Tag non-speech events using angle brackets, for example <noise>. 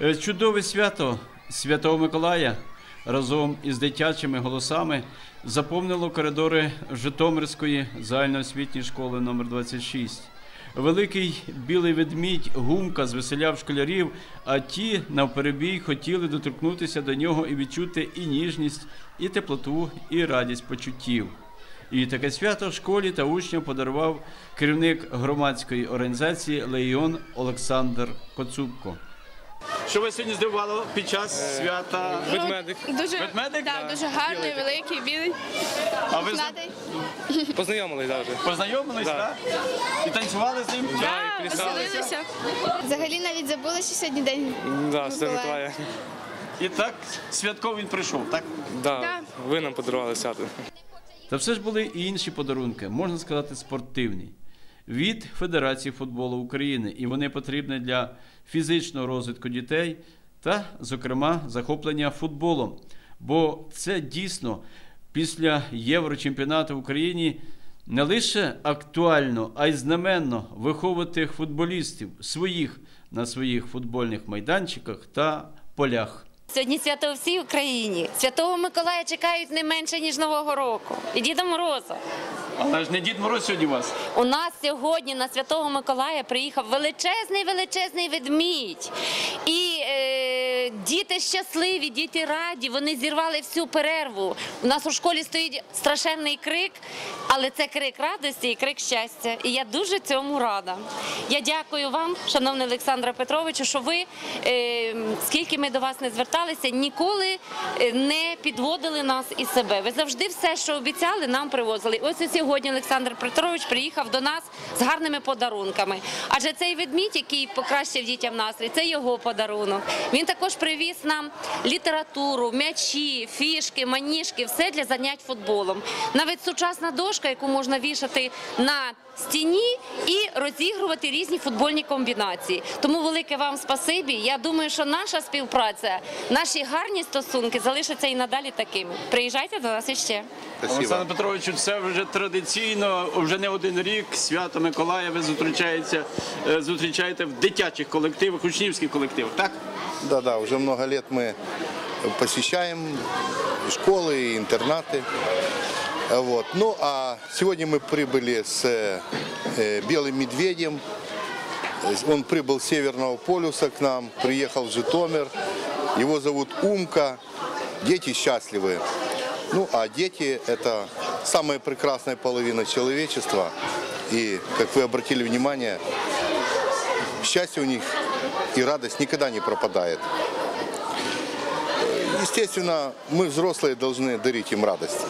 Е, Чудове свято Святого Миколая разом із дитячими голосами заповнило коридори Житомирської загальноосвітньої школи номер 26. Великий білий ведмідь гумка звеселяв школярів, а ті навперебій хотіли доторкнутися до нього і відчути і ніжність, і теплоту, і радість почуттів. І таке свято в школі та учням подарував керівник громадської організації Леон Олександр Коцубко. Що ви сьогодні здивувало під час свята? Ведмедик. Дуже, Ведмедик? Да, дуже гарний, великий, білий, А ви з ним пухнатий. <laughs> Познайомились навіть. познайомились, Да. так? І танцювали з ним? Да, і плясали. Веселилися. Взагалі навіть забули, що сьогодні день. Да, Святого Миколая. Миколая. І так святково він прийшов, так? Да, Да. ви нам подарували свято. Та все ж були і інші подарунки, можна сказати, спортивні. Від Федерації футболу України, і вони потрібні для фізичного розвитку дітей та, зокрема, захоплення футболом. Бо це дійсно після Єврочемпіонату в Україні не лише актуально, а й знаменно виховувати футболістів своїх на своїх футбольних майданчиках та полях. Сьогодні свято у всій Україні. Святого Миколая чекають не менше ніж Нового року. І Діда Мороза. Але ж не Дід Мороз сьогодні у вас. У нас сьогодні на Святого Миколая приїхав величезний величезний ведмідь. І е, діти щасливі, діти раді. Вони зірвали всю перерву. У нас у школі стоїть страшенний крик, але це крик радості і крик щастя. І я дуже цьому рада. Я дякую вам, шановний Олександре Петровичу, що ви, е, скільки ми до вас не зверталися, ніколи е, не підводили нас і себе. Ви завжди все, що обіцяли, нам привозили. Ось і сьогодні Олександр Петрович приїхав до нас з гарними подарунками. Адже цей ведмідь, який покращив дітям настрій, це його подарунок. Він також привіз нам літературу, м'ячі, фішки, маніжки, все для занять футболом. Навіть сучасна дошка, яку можна вішати на стіні і розігрувати різні футбольні комбінації. Тому велике вам спасибі. Я думаю, що наша співпраця, наші гарні стосунки залишаться і надалі такими. Приїжджайте до нас іще. Олександр Петровичу, це вже традиційно, вже не один рік свято Миколая ви зустрічаєте, е, зустрічаєте в дитячих колективах, учнівських колективах, так? Да, да, уже много лет мы посещаем и школы, и интернаты. Вот. Ну а сегодня мы прибыли с э, белым медведем. Он прибыл с Северного полюса к нам, приехал в Житомир. Его зовут Умка. Дети счастливы. Ну а дети это самая прекрасная половина человечества. И, как вы обратили внимание, счастье у них и радость никогда не пропадает. Естественно, мы, взрослые, должны дарить им радость.